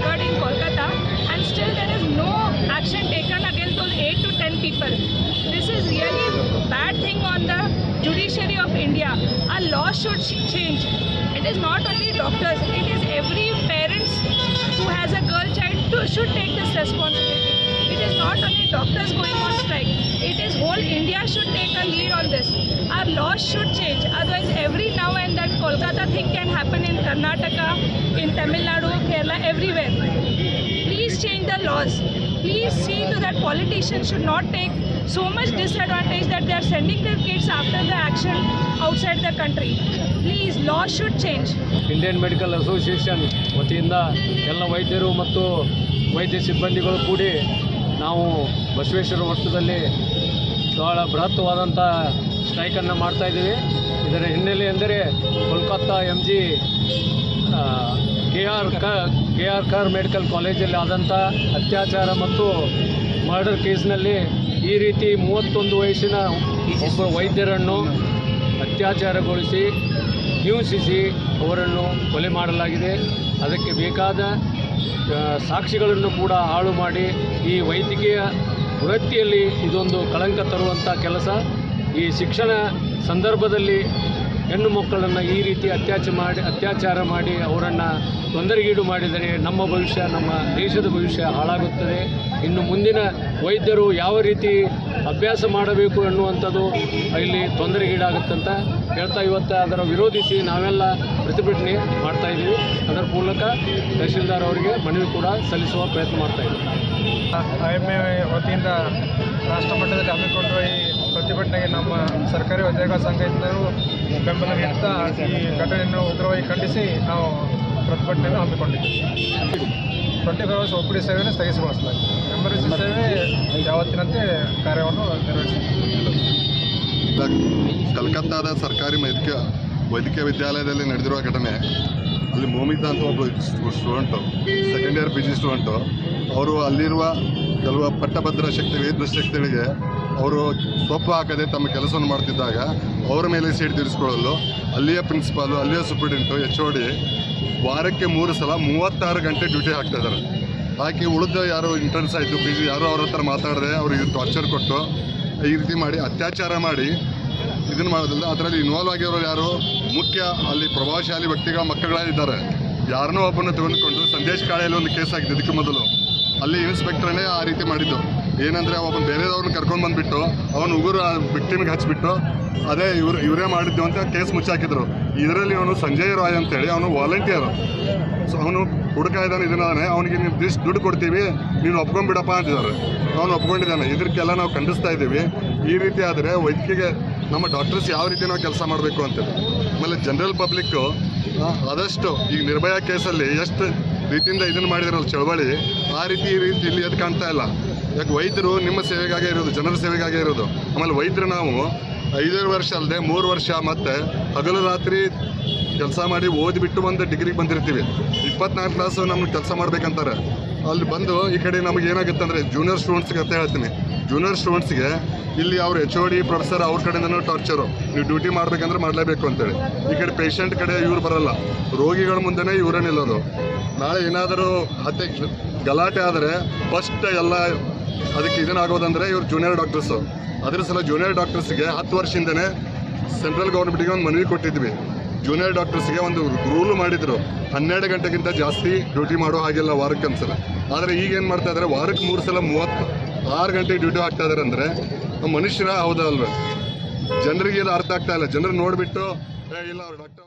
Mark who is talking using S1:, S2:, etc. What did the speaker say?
S1: occurred in Kolkata and still there is no action taken against those 8 to 10 people. This is really bad thing on the judiciary of India. Our law should change. It is not only doctors, it is every parents who has a girl child to, should take this responsibility. It is not only doctors going on strike. It is whole India should take a lead on this. Our laws should and then thing can happen in Karnataka, in Tamil Nadu, Kerala, everywhere. Please change the laws. Please see to that politicians should not take so much disadvantage that they are sending their kids after the action outside the country. Please, laws should change.
S2: Indian Medical Association ವತಿಯಿಂದ ಎಲ್ಲ ವೈದ್ಯರು ಮತ್ತು ವೈದ್ಯ ಸಿಬ್ಬಂದಿಗಳು ಕೂಡಿ ನಾವು ಬಸವೇಶ್ವರ ವೃತ್ತದಲ್ಲಿ ಬಹಳ ಬೃಹತ್ವಾದಂಥ ಸ್ಟ್ರೈಕನ್ನು ಮಾಡ್ತಾಯಿದ್ದೀವಿ ಇದರ ಹಿನ್ನೆಲೆ ಎಂದರೆ Kolkata M G K R ಕ, ಕೆ ಆರ್ ಕಾರ್ ಮೆಡಿಕಲ್ ಕಾಲೇಜಲ್ಲಿ ಆದಂಥ ಅತ್ಯಾಚಾರ ಮತ್ತು ಮರ್ಡರ್ ಕೇಸ್ನಲ್ಲಿ ಈ ರೀತಿ ಮೂವತ್ತೊಂದು ವಯಸ್ಸಿನ ಒಬ್ಬ ವೈದ್ಯರನ್ನು ಅತ್ಯಾಚಾರಗೊಳಿಸಿ ಹಿಂಸಿಸಿ ಅವರನ್ನು ಕೊಲೆ ಮಾಡಲಾಗಿದೆ. ಅದಕ್ಕೆ ಬೇಕಾದ ಸಾಕ್ಷಿಗಳನ್ನು ಕೂಡ ಹಾಳು ಮಾಡಿ ಈ ವೈದ್ಯಕೀಯ ವೃತ್ತಿಯಲ್ಲಿ ಇದೊಂದು ಕಳಂಕ ತರುವಂಥ ಕೆಲಸ. ಈ ಶಿಕ್ಷಣ ಸಂದರ್ಭದಲ್ಲಿ ಹೆಣ್ಣು ಮಕ್ಕಳನ್ನು ಈ ರೀತಿ ಅತ್ಯಾಚಾರ ಮಾಡಿ ಅತ್ಯಾಚಾರ ಮಾಡಿ ಅವರನ್ನು ತೊಂದರೆಗೀಡು ಮಾಡಿದರೆ ನಮ್ಮ ಭವಿಷ್ಯ, ನಮ್ಮ ದೇಶದ ಭವಿಷ್ಯ ಹಾಳಾಗುತ್ತದೆ. ಇನ್ನು ಮುಂದಿನ ವೈದ್ಯರು ಯಾವ ರೀತಿ ಅಭ್ಯಾಸ ಮಾಡಬೇಕು ಎನ್ನುವಂಥದ್ದು ಇಲ್ಲಿ ತೊಂದರೆಗೀಡಾಗುತ್ತಂತ ಹೇಳ್ತಾ ಇವತ್ತು ಅದರ ವಿರೋಧಿಸಿ ನಾವೆಲ್ಲ ಪ್ರತಿಭಟನೆ ಮಾಡ್ತಾ ಇದ್ದೀವಿ. ಅದರ ಮೂಲಕ ತಹಶೀಲ್ದಾರ್ ಅವರಿಗೆ ಮನವಿ ಕೂಡ ಸಲ್ಲಿಸುವ ಪ್ರಯತ್ನ ಮಾಡ್ತಾ ಇದ್ದೀವಿ.
S3: ಐ ಎಂ ಎ ವತಿಯಿಂದ ರಾಷ್ಟ್ರ ಮಟ್ಟದಲ್ಲಿ ಹಮ್ಮಿಕೊಂಡಿರುವ ಈ ಪ್ರತಿಭಟನೆಗೆ ನಮ್ಮ ಸರ್ಕಾರಿ ಉದ್ಯೋಗ ಸಂಘದಿಂದಲೂ ಬೆಂಬಲ ನೀಡುತ್ತಾ ಈ ಘಟನೆಯನ್ನು ಉಗ್ರವಾಗಿ ಖಂಡಿಸಿ ನಾವು ಪ್ರತಿಭಟನೆಯನ್ನು ಹಮ್ಮಿಕೊಂಡಿದ್ದೇವೆ. ಟ್ವೆಂಟಿ ಫೋರ್ ಅವರ್ಸ್ ಒಪ್ಪಿಡಿ ಸೇವೆಯನ್ನು ಸ್ಥಗಿತಗೊಳಿಸಲಾಗಿದೆ. ಎಮರ್ಜೆನ್ಸಿ ಸೇವೆ ಯಾವತ್ತಿನಂತೆ ಕಾರ್ಯವನ್ನು ನಿರ್ವಹಿಸುತ್ತದೆ.
S4: ಕಲ್ಕತ್ತಾದ ಸರ್ಕಾರಿ ವೈದ್ಯಕೀಯ ವೈದ್ಯಕೀಯ ವಿದ್ಯಾಲಯದಲ್ಲಿ ನಡೆದಿರುವ ಘಟನೆ, ಅಲ್ಲಿ ಮೋಮಿತಾ ಅಂತ ಒಬ್ಬ student second year P G student ಅವರು ಅಲ್ಲಿರುವ ಕೆಲವು ಪಟ್ಟಭದ್ರ ಶಕ್ತಿ ದುಷ್ಟಶಕ್ತಿಗಳಿಗೆ ಅವರು ಸೊಪ್ಪು ಹಾಕದೆ ತಮ್ಮ ಕೆಲಸವನ್ನು ಮಾಡ್ತಿದ್ದಾಗ ಅವರ ಮೇಲೆ ಸೀಟ್ ತೀರಿಸಿಕೊಳ್ಳಲು ಅಲ್ಲಿಯ ಪ್ರಿನ್ಸಿಪಾಲು, ಅಲ್ಲಿಯ ಸೂಪ್ರಿಡೆಂಟು ಎಚ್ ಓ ಡಿ ವಾರಕ್ಕೆ ಮೂರು ಸಲ ಮೂವತ್ತಾರು ಗಂಟೆ ಡ್ಯೂಟಿ ಹಾಕ್ತಾ ಇದ್ದಾರೆ. ಹಾಕಿ ಉಳಿದ ಯಾರು ಇಂಟರ್ನ್ಸ್ ಆಯಿತು ಪಿ ಜಿ ಯಾರು ಅವ್ರ ಹತ್ರ ಮಾತಾಡದೆ ಅವ್ರಿಗೆ ಟಾರ್ಚರ್ ಕೊಟ್ಟು ಈ ರೀತಿ ಮಾಡಿ, ಅತ್ಯಾಚಾರ ಮಾಡಿ ಇದನ್ನು ಮಾಡೋದಿಲ್ಲ ಅದರಲ್ಲಿ ಇನ್ವಾಲ್ವ್ ಆಗಿರೋರು ಯಾರು? ಮುಖ್ಯ ಅಲ್ಲಿ ಪ್ರಭಾವಶಾಲಿ ವ್ಯಕ್ತಿಗಳ ಮಕ್ಕಳಾಗಿದ್ದಾರೆ. ಯಾರನ್ನೋ ಒಬ್ಬನ ತೆಗೆದುಕೊಂಡು ಸಂದೇಶ್ ಕಾಳೆಯಲ್ಲಿ ಒಂದು ಕೇಸ್ ಆಗಿದೆ, ಇದಕ್ಕೆ ಮೊದಲು. ಅಲ್ಲಿ ಇನ್ಸ್ಪೆಕ್ಟರ್ನೇ ಆ ರೀತಿ ಮಾಡಿದ್ದು. ಏನಂದರೆ ಒಬ್ಬ ಬೇರೆದವ್ರನ್ನ ಕರ್ಕೊಂಡು ಬಂದುಬಿಟ್ಟು, ಅವನು ಉಗುರು ಆ ವಿಕ್ಟಿಮ್ಗೆ ಹಚ್ಚಿಬಿಟ್ಟು ಅದೇ ಇವ್ರು, ಇವರೇ ಮಾಡಿದ್ದು ಅಂತ ಕೇಸ್ ಮುಚ್ಚಾಕಿದ್ರು. ಇದರಲ್ಲಿ ಅವನು ಸಂಜಯ್ ರಾಯ್ ಅಂತೇಳಿ ಅವನು ವಾಲಂಟಿಯರು ಸೊ ಅವನು ಹುಡುಕ ಇದ್ದಾನೆ, ಇದನ್ನೇ ಅವನಿಗೆ ನೀವು ದಿಷ್ಟು ದುಡ್ಡು ಕೊಡ್ತೀವಿ, ನೀನು ಒಪ್ಕೊಂಡ್ಬಿಡಪ್ಪ ಅಂತಿದ್ದಾರೆ. ಅವನು ಒಪ್ಕೊಂಡಿದ್ದಾನೆ ಇದಕ್ಕೆಲ್ಲ ನಾವು ಖಂಡಿಸ್ತಾ ಇದ್ದೀವಿ. ಈ ರೀತಿ ಆದರೆ ವೈದ್ಯಕೀಯ ನಮ್ಮ ಡಾಕ್ಟರ್ಸ್ ಯಾವ ರೀತಿ ನಾವು ಕೆಲಸ ಮಾಡಬೇಕು ಅಂತೇಳಿ ಆಮೇಲೆ ಜನರಲ್ ಪಬ್ಲಿಕ್ಕು ಆದಷ್ಟು ಈಗ ನಿರ್ಭಯ ಕೇಸಲ್ಲಿ ಎಷ್ಟು ರೀತಿಯಿಂದ ಇದನ್ನು ಮಾಡಿದಿರಲ್ಲ ಚಳವಳಿ, ಆ ರೀತಿ ಈ ರೀತಿ ಇಲ್ಲಿ ಅದು ಕಾಣ್ತಾ ಇಲ್ಲ. ಯಾಕೆ ವೈದ್ಯರು ನಿಮ್ಮ ಸೇವೆಗಾಗೇ ಇರೋದು, ಜನರ ಸೇವೆಗಾಗೇ ಇರೋದು? ಆಮೇಲೆ ವೈದ್ಯರು ನಾವು ಐದಾರು ವರ್ಷ ಅಲ್ಲದೆ ಮೂರು ವರ್ಷ ಮತ್ತೆ ಹಗಲು ರಾತ್ರಿ ಕೆಲಸ ಮಾಡಿ ಓದಿಬಿಟ್ಟು ಒಂದು ಡಿಗ್ರಿಗೆ ಬಂದಿರ್ತೀವಿ. ಇಪ್ಪತ್ನಾಲ್ಕು ಕ್ಲಾಸು ನಮ್ಗೆ ಕೆಲಸ ಮಾಡ್ಬೇಕಂತಾರೆ. ಅಲ್ಲಿ ಬಂದು ಈ ಕಡೆ ನಮಗೆ ಏನಾಗುತ್ತೆ ಅಂದರೆ ಜೂನಿಯರ್ ಸ್ಟೂಡೆಂಟ್ಸ್ಗೆ ಅಂತ ಹೇಳ್ತೀನಿ. ಜೂನಿಯರ್ ಸ್ಟೂಡೆಂಟ್ಸ್ಗೆ ಇಲ್ಲಿ ಅವ್ರು ಎಚ್ ಓ ಡಿ ಪ್ರೊಫೆಸರ್ ಅವ್ರ ಕಡೆಯಿಂದನೂ ಟಾರ್ಚರು ನೀವು ಡ್ಯೂಟಿ ಮಾಡ್ಬೇಕಂದ್ರೆ ಮಾಡಲೇಬೇಕು ಅಂತೇಳಿ. ಈ ಕಡೆ ಪೇಷಂಟ್ ಕಡೆ ಇವ್ರು ಬರಲ್ಲ. ರೋಗಿಗಳ ಮುಂದೆನೇ ಇವರೇ ನಿಲ್ಲೋದು. ನಾಳೆ ಏನಾದರೂ ಹತ್ಯೆ ಗಲಾಟೆ ಆದರೆ ಫಸ್ಟ್ ಎಲ್ಲ ಅದಕ್ಕೆ ಇದನ್ನಾಗೋದಂದರೆ ಇವ್ರು ಜೂನಿಯರ್ ಡಾಕ್ಟರ್ಸು ಅದ್ರ ಸಲ ಜೂನಿಯರ್ ಡಾಕ್ಟರ್ಸ್ಗೆ ಹತ್ತು ವರ್ಷದಿಂದನೇ ಸೆಂಟ್ರಲ್ ಗೌರ್ಮೆಂಟ್ಗೆ ಒಂದು ಮನವಿ ಕೊಟ್ಟಿದ್ವಿ. ಜೂನಿಯರ್ ಡಾಕ್ಟರ್ಸ್ಗೆ ಒಂದು ರೂಲು ಮಾಡಿದರು. ಹನ್ನೆರಡು ಗಂಟೆಗಿಂತ ಜಾಸ್ತಿ ಡ್ಯೂಟಿ ಮಾಡೋ ಹಾಗೆಲ್ಲ ವಾರಕ್ಕೆ ಒಂದ್ಸಲ ಆದರೆ ಈಗ ಏನು ಮಾಡ್ತಾ ಇದ್ದಾರೆ ವಾರಕ್ಕೆ ಮೂರು ಸಲ ಮೂವತ್ತು, ಆರು ಗಂಟೆ ಡ್ಯೂಟಿ ಹಾಕ್ತಾ ಇದ್ದಾರೆ ಅಂದರೆ ಮನುಷ್ಯರ ಹೌದಲ್ವೇ? ಜನರಿಗೆ ಅರ್ಥ ಆಗ್ತಾ ಇಲ್ಲ. ಜನರು ನೋಡಿಬಿಟ್ಟು ಇಲ್ಲ ಅವ್ರು ಡಾಕ್ಟರ್